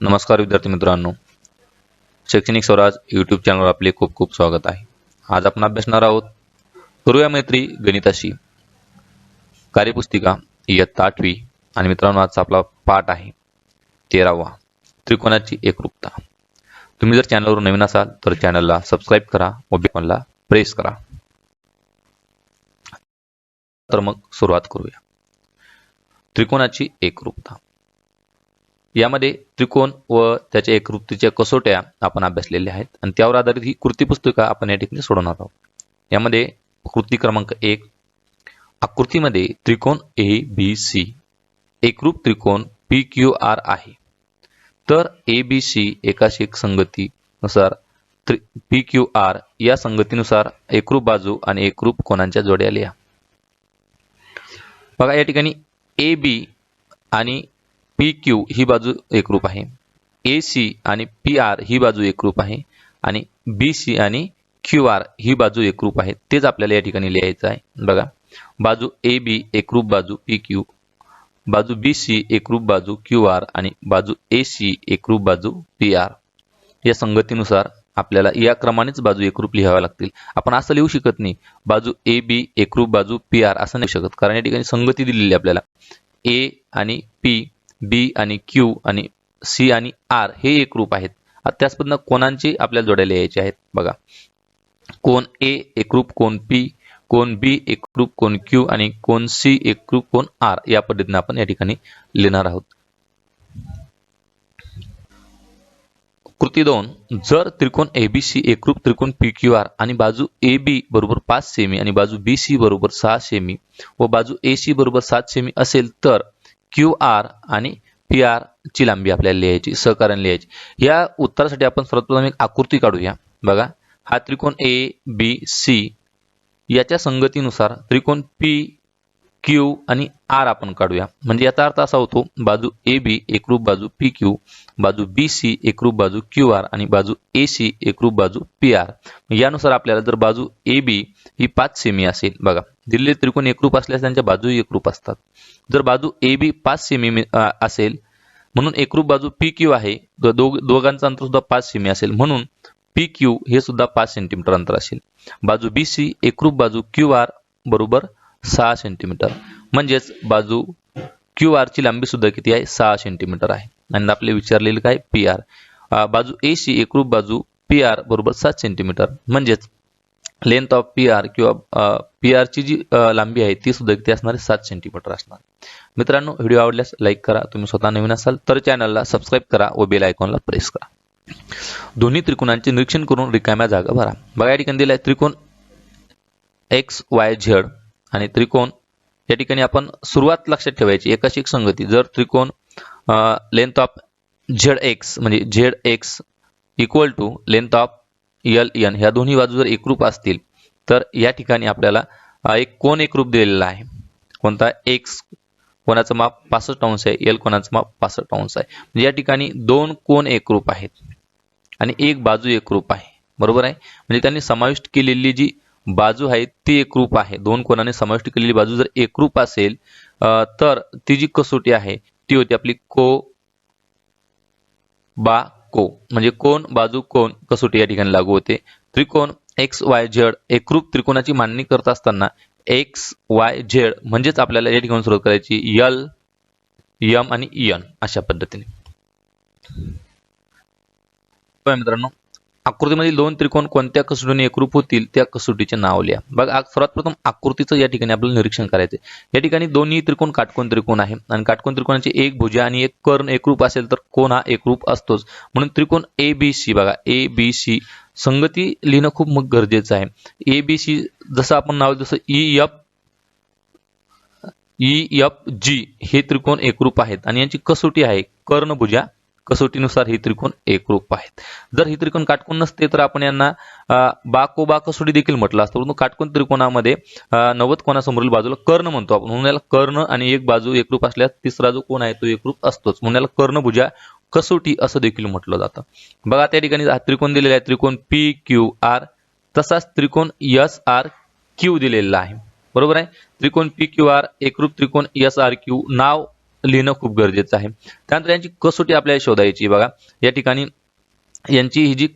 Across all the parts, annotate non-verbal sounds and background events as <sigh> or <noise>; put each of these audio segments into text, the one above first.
नमस्कार विद्यार्थी मित्रांनो. शैक्षणिक स्वराज यूट्यूब चॅनलवर आपले खूप खूप स्वागत आहे. आज आपण अभ्यासणार आहोत करूया मैत्री गणिताशी. कार्यपुस्तिका इयत्ता आठवी आणि मित्रांनो आजचा आपला पाठ आहे तेरावा त्रिकोणाची एकरूपता. तुम्ही जर चॅनलवर नवीन असाल तर चॅनलला सबस्क्राईब करा व बेकॉनला प्रेस करा. तर मग सुरुवात करूया. त्रिकोणाची एकरूपता. यामध्ये त्रिकोण व त्याच्या एकरूपतेच्या कसोट्या आपण अभ्यासलेल्या आहेत. आणि त्यावर आधारित ही कृती पुस्तिका आपण या ठिकाणी सोडवणार आहोत. यामध्ये कृती क्रमांक एक आकृतीमध्ये त्रिकोण ए बी सी एकरूप त्रिकोण पी क्यू आर आहे. तर ए बी सी एकाशी एक संगतीनुसार पी क्यू आर या संगतीनुसार एकरूप बाजू आणि एकरूप कोणांच्या जोड्या लिहा. बघा या ठिकाणी ए बी आणि पी क्यू ही बाजू एकरूप आहे. ए सी आणि पी आर ही बाजू एकरूप आहे. आणि बी सी आणि क्यू आर ही बाजू एकरूप आहे. तेच आपल्याला या ठिकाणी लिहायचं आहे. बघा. बाजू ए बी एकरूप बाजू पी क्यू बाजू बी सी एकरूप बाजू क्यू आर आणि बाजू ए सी एकरूप बाजू पी आर या संगतीनुसार आपल्याला या क्रमानेच बाजू एकरूप लिहाव्या लागतील. आपण असं लिहू शकत नाही. बाजू ए बी एकरूप बाजू पी आर असं नाही शकत. कारण या ठिकाणी संगती दिलेली आहे आपल्याला. ए आणि पी बी आणि क्यू आणि सी आणि आर हे एकरूप आहेत. आता पद्धतीनं कोणांची आपल्याला जोड्या लिहायचे आहेत? बघा. कोण ए एकरूप कोण पी कोण बी एकरूप कोण क्यू आणि कोण सी एकरूप कोण आर या पद्धतीने आपण या ठिकाणी लिहिणार आहोत. कृती दोन. जर त्रिकोण एबीसी एकरूप त्रिकोण पी क्यू आर आणि बाजू ए बी बरोबर पाच सेमी आणि बाजू बी सी बरोबर सहा सेमी व बाजू ए सी बरोबर सात सेमी असेल तर क्यू आर आणि पी आर ची लांबी आपल्याला लिहायची सहकार्याने लिहायची. या उत्तरासाठी आपण सर्वप्रथम एक आकृती काढूया. बघा हा त्रिकोण ए बी सी याच्या संगतीनुसार त्रिकोण पी क्यू आणि आर आपण काढूया. म्हणजे याचा अर्थ असा होतो बाजू ए बी एकरूप बाजू पी क्यू बाजू बी सी एकरूप बाजू क्यू आर आणि बाजू ए सी एकरूप बाजू पी आर यानुसार आपल्याला जर बाजू ए बी ही पाच सेमी असेल बघा. दिलेले त्रिकोण एकरूप असल्यास त्यांच्या बाजू एकरूप असतात. जर बाजू ए बी पाच सेमी असेल म्हणून एकरूप बाजू पी क्यू आहे. दोघांचं अंतर सुद्धा पाच सेमी असेल. म्हणून पी क्यू हे सुद्धा पाच सेंटीमीटर अंतर असेल. बाजू बी सी एकरूप बाजू क्यू आर बरोबर सहा सेंटीमीटर म्हणजेच बाजू क्यू आरची लांबी सुद्धा किती आहे? सहा सेंटीमीटर आहे. आणि आपले विचारलेले काय? पी आर बाजू ए सी एकरूप बाजू पी आर बरोबर सात सेंटीमीटर म्हणजेच लेंथ ऑफ पी आर किंवा पी आरची जी लांबी आहे ती सुद्धा किती असणार आहे सात सेंटीमीटर असणार. मित्रांनो व्हिडिओ आवडल्यास लाईक करा. तुम्ही स्वतः नवीन असाल तर चॅनलला सबस्क्राईब करा व बेल आयकॉनला प्रेस करा. दोन्ही त्रिकोणांचे निरीक्षण करून रिकाम्या जागा भरा. बघा या ठिकाणी दिलाय त्रिकोण एक्स वाय झेड आणि त्रिकोण या ठिकाणी आपण सुरुवात लक्षात ठेवायची. एकाशी एक संगती. जर त्रिकोण लेंथ ऑफ झेड एक्स म्हणजे Z X equal to length of L N ह्या दोन्ही बाजू जर एकरूप असतील तर या ठिकाणी आपल्याला एक कोण एकरूप दिलेला आहे. कोणता? एक्स कोणाचं माप पासष्ट अंश आहे एल कोणाचं माप पासष्ट अंश आहे. म्हणजे या ठिकाणी दोन कोण एकरूप आहेत आणि एक बाजू एकरूप आहे. बरोबर आहे? म्हणजे त्यांनी समाविष्ट केलेली जी बाजू आहे ती एकरूप आहे. दोन कोणाने समाविष्ट केलेली बाजू जर एकरूप असेल तर ती जी कसोटी आहे ती होती आपली को बा को म्हणजे कोण बाजू कोण कसोटी या ठिकाणी लागू होते. त्रिकोण एक्स वाय झेड एकरूप त्रिकोणाची मांडणी करत असताना एक्स वाय झेड म्हणजेच आपल्याला या ठिकाणी सुरुवात करायची यल यम आणि यन अशा पद्धतीने. मित्रांनो आकृतीमधील दोन त्रिकोण कोणत्या कसोटीने एकरूप होतील त्या कसोटीचे नाव लिहा. बघा सर्वात प्रथम आकृतीचं या ठिकाणी आपल्याला निरीक्षण करायचं या ठिकाणी दोन्ही त्रिकोण काटकोण त्रिकोण आहे. आणि काटकोण त्रिकोणाची एक भुजा आणि एक कर्ण एकरूप असेल तर कोण हा एकरूप असतोच? म्हणून त्रिकोण ए बी सी बघा ए बी सी संगती लिहिणं खूप मग गरजेचं आहे. ए बी सी जसं आपण नाव जसं E F E F G हे त्रिकोण एकरूप आहेत. आणि यांची कसोटी आहे कर्णभुजा कसोटीनुसार हे त्रिकोण एकरूप आहेत. जर हे त्रिकोण काटकोण नसते तर आपण यांना बाकोबा कसोटी देखील म्हटलं असतं. परंतु काटकोण त्रिकोणामध्ये नव्वद कोणासमोरील बाजूला कर्ण म्हणतो आपण. म्हणून याला कर्ण आणि एक बाजू एकरूप असल्यास तिसरा जो कोण आहे तो एकरूप असतोच. म्हणून याला कर्णभुजा कसोटी असं देखील म्हटलं जातं. बघा त्या ठिकाणी हा त्रिकोण दिलेला आहे. त्रिकोण पी क्यू आर तसाच त्रिकोण एस आर क्यू दिलेला आहे. बरोबर आहे? त्रिकोण पी क्यू आर एकरूप त्रिकोण एस आर क्यू नाव लिहिणं खूप गरजेचं आहे. त्यानंतर यांची कसोटी आपल्याला शोधायची बघा. या ठिकाणी यांची ही जी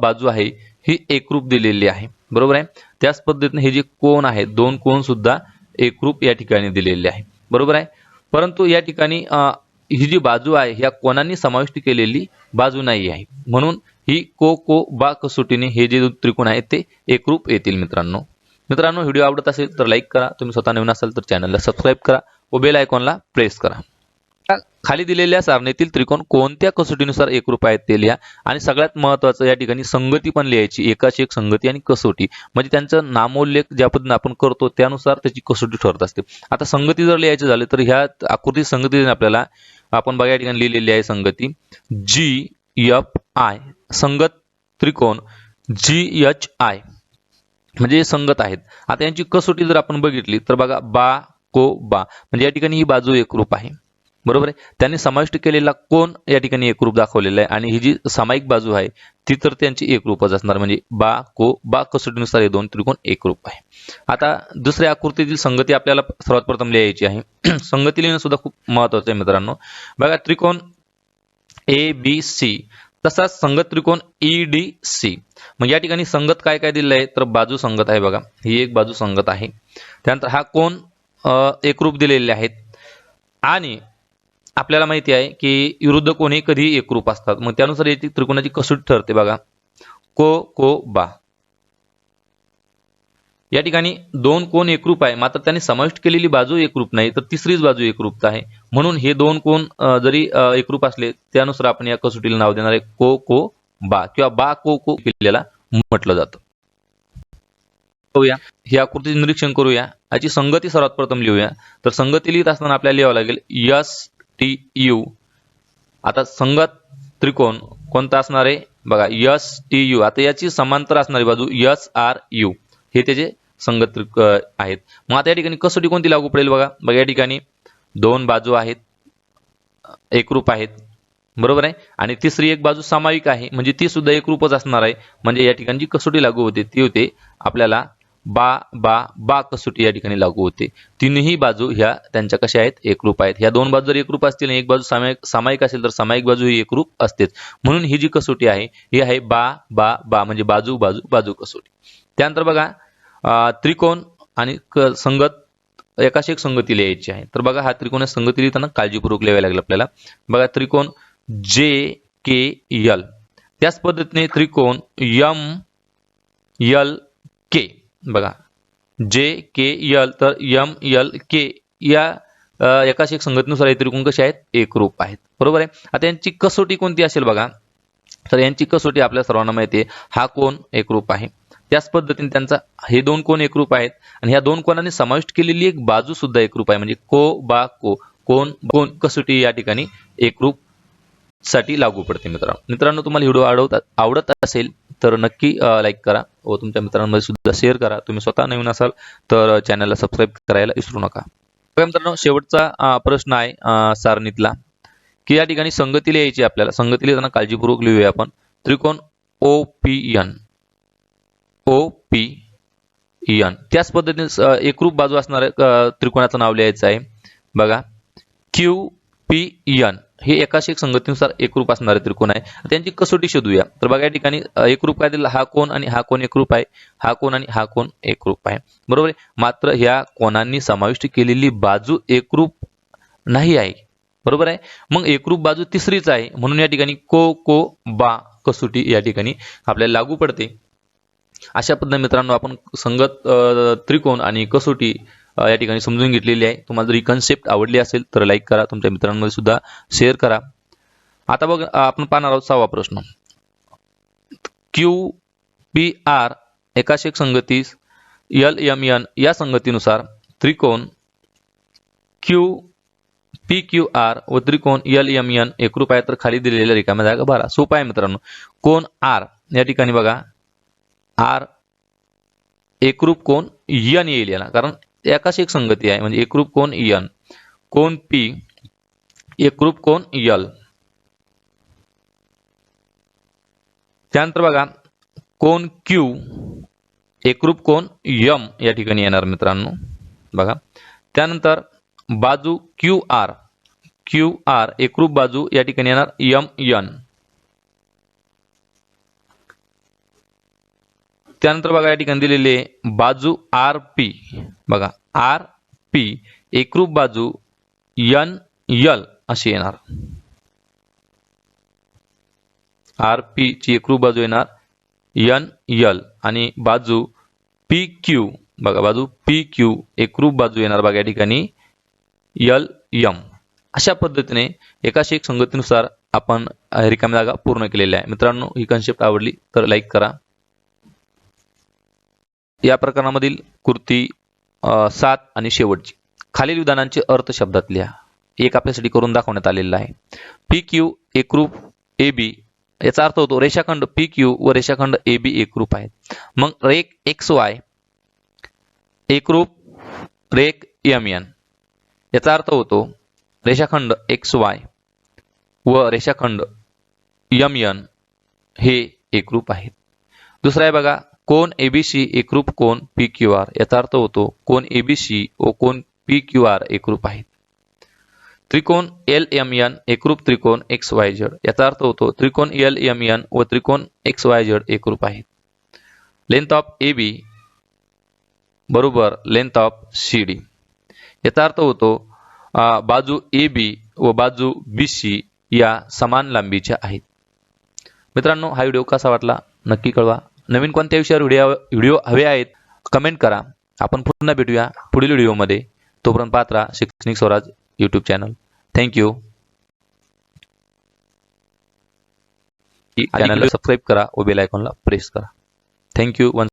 बाजू आहे ही एकरूप दिलेली आहे. बरोबर आहे? त्याच पद्धतीने हे जे कोण आहे दोन कोण सुद्धा एकरूप या ठिकाणी दिलेले आहे. बरोबर आहे? परंतु या ठिकाणी ही जी बाजू आहे ह्या कोणांनी समाविष्ट केलेली बाजू नाही आहे. म्हणून ही को को बा कसोटीने हे जे त्रिकोण आहेत ते एकरूप येतील मित्रांनो. मित्रांनो व्हिडिओ आवडत असेल तर लाईक करा. तुम्ही स्वतः नवीन असाल तर चॅनलला सबस्क्राईब करा. व बेल आयकॉनला प्रेस करा. खाली दिलेल्या सारणीतील त्रिकोण कोणत्या कसोटीनुसार एकरूप आहेत ते लिहा. आणि सगळ्यात महत्वाचं या ठिकाणी संगती पण लिहायची. एकाशी एक संगती आणि कसोटी. म्हणजे त्यांचं नामोल्लेख ज्या पद्धतीने आपण करतो त्यानुसार त्याची कसोटी ठरत असते. आता संगती जर लिहायची झाली तर ह्या आकृती संगती आपल्याला आपण बघा या ठिकाणी लिहिलेली आहे संगती. जी एफ आय संगत त्रिकोण जी एच आय म्हणजे संगत आहेत. आता यांची कसोटी जर आपण बघितली तर बघा बा को बा. म्हणजे या ठिकाणी ही बाजू एकरूप आहे. बरोबर आहे? त्यांनी समाविष्ट केलेला कोण या ठिकाणी एकरूप दाखवलेला आहे. आणि ही जी सामायिक बाजू आहे ती तर त्यांची एकरूपच असणार. म्हणजे बा को बा कसोटीनुसार हे दोन त्रिकोण एकरूप आहे. आता दुसऱ्या आकृतीतील संगती आपल्याला सर्वात प्रथम लिहायची आहे. <clears throat> संगती लिहिणं सुद्धा खूप महत्वाचं आहे मित्रांनो. बघा त्रिकोण ए बी सी. तसाच संगत त्रिकोण ई डी सी. मग या ठिकाणी संगत काय काय दिलेलं आहे? तर बाजू संगत आहे बघा. ही एक बाजू संगत आहे. त्यानंतर हा कोण एकरूप दिलेले आहेत. आणि आपल्याला माहिती आहे की विरुद्ध कोणी कधी एकरूप असतात. मग त्यानुसार याची त्रिकोणाची कसोटी ठरते बघा. को को बा. या ठिकाणी दोन कोण एकरूप आहे? मात्र त्यांनी समाविष्ट केलेली बाजू एकरूप नाही तर तिसरीच बाजू एकरूप आहे. म्हणून हे दोन कोण जरी एकरूप असले त्यानुसार आपण या कसोटीला नाव देणार आहे को को बा. किंवा बा को को केलेला म्हटलं जातं. पाहूया ही आकृतीचे निरीक्षण करूया. याची संगती सर्वात प्रथम लिहूया. तर संगती लिहित असताना आपल्याला लिहावं लागेल यस टी यू. आता संगत त्रिकोण कोणता असणार आहे? बघा यस टी यू. आता याची समांतर असणारी बाजू यस आर यू. हे त्याचे संगत आहेत. मग आता या ठिकाणी कसोटी कोणती लागू पडेल बघा? बघा या ठिकाणी दोन बाजू आहेत एकरूप आहेत. बरोबर आहे? आणि तिसरी एक बाजू सामायिक आहे. म्हणजे ती सुद्धा एकरूपच असणार आहे. म्हणजे या ठिकाणी जी कसोटी लागू होते ती होते आपल्याला बा बा बा कसोटी या ठिकाणी लागू होते. तीनही बाजू ह्या त्यांच्या कशा आहेत? एकरूप आहेत. ह्या दोन बाजू जर एकरूप असतील आणि एक बाजू सामायिक सामायिक असेल तर सामायिक बाजू ही एकरूप असतेच. म्हणून ही जी कसोटी आहे ही आहे बा बा बा म्हणजे बाजू बाजू बाजू कसोटी. त्यानंतर बघा त्रिकोण आणि संगत एकाशी एक संगती लिहायची आहे. तर बघा हा त्रिकोण संगती लिहिताना काळजीपूर्वक लिहायला लागेल आपल्याला. बघा त्रिकोण जे के यल. त्याच पद्धतीने त्रिकोण यम यल के. बघा. जे के यल तर यम यल के या एकाच एक संघटनेनुसार हे त्रिकोण कसे आहेत? एकरूप आहेत. बरोबर आहे? आता यांची कसोटी कोणती असेल बघा. तर यांची कसोटी आपल्या सर्वांना माहिती आहे हा कोण एकरूप आहे. त्याच पद्धतीने त्यांचा हे दोन कोण एकरूप आहेत आणि ह्या दोन कोणांनी समाविष्ट केलेली एक बाजू सुद्धा एकरूप आहे. म्हणजे को बा को. कोण कोण कसोटी या ठिकाणी एकरूप साठी लागू पडते मित्रांनो. मित्रांनो तुम्हाला व्हिडिओ आवडत आवडत असेल तर नक्की लाईक करा व तुमच्या मित्रांमध्ये सुद्धा शेअर करा. तुम्ही स्वतः नवीन असाल तर चॅनलला सबस्क्राईब करायला विसरू नका. मित्रांनो शेवटचा प्रश्न आहे सारणीतला. की या ठिकाणी संगती लिहायची आपल्याला. संगती लिहिताना काळजीपूर्वक लिहूया आपण. त्रिकोण O P N O P N त्याच पद्धतीने एकरूप बाजू असणाऱ्या त्रिकोणाचं नाव लिहायचं आहे. बघा. क्यू पी एन हे एकाशी एक संगतीनुसार एकरूप असणारे त्रिकोण आहे. त्यांची कसोटी शोधूया. तर बघा या ठिकाणी एकरूप काय दिलं हा कोण आणि हा कोण एकरूप आहे. हा कोण आणि हा कोण एकरूप आहे. बरोबर आहे? मात्र ह्या कोणांनी समाविष्ट केलेली बाजू एकरूप नाही आहे. बरोबर आहे? मग एकरूप बाजू तिसरीच आहे. म्हणून या ठिकाणी को को बा कसोटी या ठिकाणी आपल्याला लागू पडते. अशा पद्धतीने मित्रांनो आपण संगत त्रिकोण आणि कसोटी या ठिकाणी समजून घेतलेली आहे. तुम्हाला जर ही कन्सेप्ट आवडली असेल तर लाईक करा. तुमच्या मित्रांमध्ये सुद्धा शेअर करा. आता बघ आपण पाहणार आहोत सहावा प्रश्न. क्यू पी आर एकाशे एक संगती एल एम एन या संगतीनुसार त्रिकोण क्यू पी क्यू आर व त्रिकोण एल एम एन एकरूप आहे तर खाली दिलेल्या रिकाम्या जागा भरा. सोपा आहे मित्रांनो. कोण आर या ठिकाणी बघा. आर एकरूप कोण यन येईल याला. कारण एकाच एक संगती आहे? म्हणजे एकरूप कोण? यन कोण पी? एकरूप कोण? यल. त्यानंतर क्यू? एकरूप कोण? यम या बघा. त्यानंतर बाजू क्यू आर. क्यू आर, एकरूप बाजू या एम एन त्यानंतर बघा या ठिकाणी दिलेले बाजू आर पी. बघा आर पी एकरूप बाजू यन यल अशी येणार. आर पी ची एकरूप बाजू येणार एन यल. आणि बाजू पी क्यू बघा बाजू पी क्यू एकरूप बाजू येणार बघा या ठिकाणी यल यम. अशा पद्धतीने एकाशी एक संगतीनुसार आपण रिकाम्या जागा पूर्ण केलेल्या आहे. मित्रांनो ही कन्सेप्ट आवडली तर लाईक करा. या प्रकरणामधील कृती सात आणि शेवटची. खालील विधानांचे अर्थ शब्दात लिहा एक आपल्यासाठी करून दाखवण्यात आलेला आहे. पी क्यू एकरूप ए बी याचा अर्थ होतो रेषाखंड पी क्यू व रेषाखंड ए बी एकरूप आहेत. मग रेक एक्स वाय एकरूप रेक एम एन याचा अर्थ होतो रेषाखंड एक्स वाय व रेषाखंड यम एन हे एकरूप आहेत. दुसरा आहे बघा कोण एबीसी एकरूप कोण पी क्यू आर याचा अर्थ होतो कोण एबीसी व कोण पी क्यू आर एकरूप आहेत. त्रिकोण एल एम एन एकरूप त्रिकोण एक्स वाय झेड याचा अर्थ होतो त्रिकोण एल एम एन व त्रिकोण एक्स वाय झेड एकरूप आहेत. लेंथ ऑफ ए बी बरोबर लेंथ ऑफ सी डी याचा अर्थ होतो बाजू ए बी व बाजू बी सी या समान लांबीच्या आहेत. मित्रांनो हा व्हिडिओ कसा वाटला नक्की कळवा. नवीन कोणत्या विषयावर व्हिडिओ व्हिडिओ हवे आहेत कमेंट करा. आपण पुन्हा भेटूया पुढील व्हिडिओमध्ये. तोपर्यंत पाहत राहा शैक्षणिक Swaraj YouTube channel thank you चॅनलला सबस्क्राईब करा व बेल आयकॉनला प्रेस करा. Thank you one